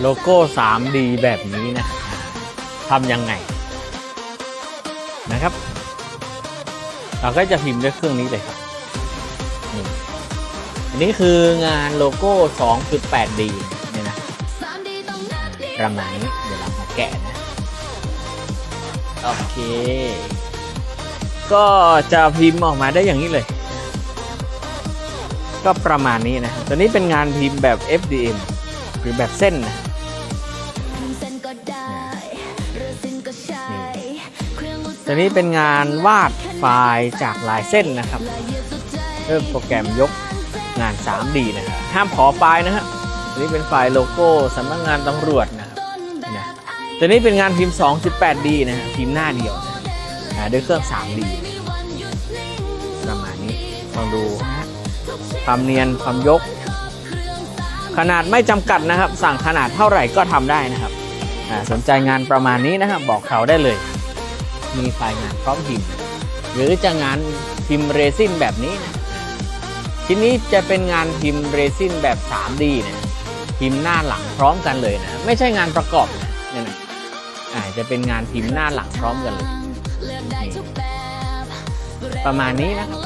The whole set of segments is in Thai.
โลโก้ 3D แบบนี้นะทำยังไงนะครับ เราก็จะพิมพ์ด้วยเครื่องนี้เลยครับนี่อันนี้คืองานโลโก้ 2.8D เนี่ยนะประมาณนี้เดี๋ยวเรามาแกะนะ โอเค ก็จะพิมพ์ออกมาได้อย่างนี้เลย ก็ประมาณนี้นะตัวนี้เป็นงานพิมพ์แบบ FDM หรือแบบเส้นนะ ตัวนี้เป็นงานวาดไฟล์จากลายเส้นนะครับ เริ่มโปรแกรมยกงาน 3D นะครับห้ามขอไฟล์นะฮะตัวนี้เป็นไฟล์โลโก้สำนักงานตำรวจนะครับนะตัวนี้เป็นงานพิมพ์ 2.8D นะฮะพิมพ์หน้าเดียวนะอ่าด้วยเครื่อง 3D ประมาณนี้ลองดูนะฮะความเนียนความยก ขนาดไม่จำกัดนะครับ สั่งขนาดเท่าไหร่ก็ทำได้นะครับอ่าสนใจงานประมาณนี้นะครับบอกเขาได้เลย มีไฟล์งานพร้อมพิมพ์ หรือจะงานพิมพ์เรซินแบบนี้นะชิ้นนี้จะเป็นงานพิมพ์เรซินแบบ 3D นะพิมพ์หน้าหลังพร้อมกันเลยนะ ไม่ใช่งานประกอบนะเนี่ยนะอาจจะเป็นงานพิมพ์หน้าหลังพร้อมกันเลย ประมาณนี้นะครับ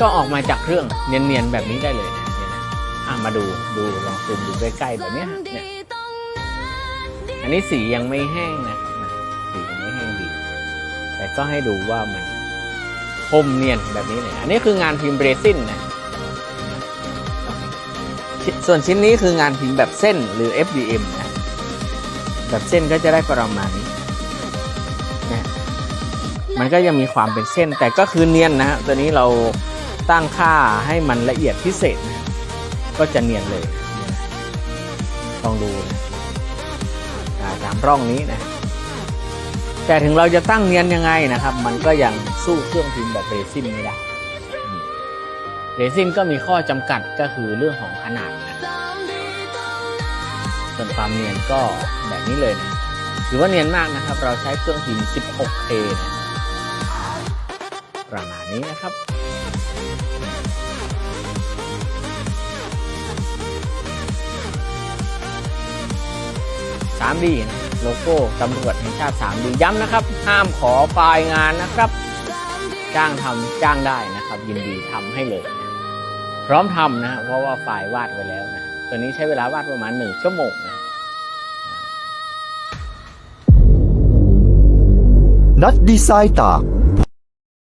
ก็ออกมาจากเครื่องเนียนๆแบบนี้ได้เลยนะอะมาดูดูลองซูมดูใกล้ๆแบบนี้เนี่ย อันนี้สียังไม่แห้งนะสียังไม่แห้งดี แต่ก็ให้ดูว่ามันคมเนียนแบบนี้เลยอันนี้คืองานพิมพ์เรซินนะส่วนชิ้นนี้คืองานพิมพ์แบบเส้นหรือ FDM นะแบบเส้นก็จะได้ประมาณนี้นะมันก็ยังมีความเป็นเส้นแต่ก็คือเนียนนะฮะตัวนี้เราตั้งค่าให้มันละเอียดพิเศษนะก็จะเนียนเลยลองดูนะ ตามร่องนี้นะแต่ถึงเราจะตั้งเนียนยังไงนะครับ มันก็ยังสู้เครื่องพิมพ์แบบเรซินไม่ได้เรซินก็มีข้อจำกัดก็คือเรื่องของขนาดนะส่วนความเนียนก็แบบนี้เลยนะถือว่าเนียนมากนะครับ เราใช้เครื่องพิมพ์ 16K นะประมาณนี้นะครับ 3D นะโลโก้ตำรวจแห่งชาติ 3D ย้ำนะครับ ห้ามขอไฟล์งานนะครับ จ้างทำจ้างได้นะครับ ยินดีทำให้เลยนะพร้อมทำนะเพราะว่าไฟล์วาดไว้แล้วนะตัวนี้ใช้เวลาวาดประมาณ 1 ชั่วโมงนะนัดดีไซน์ต่าก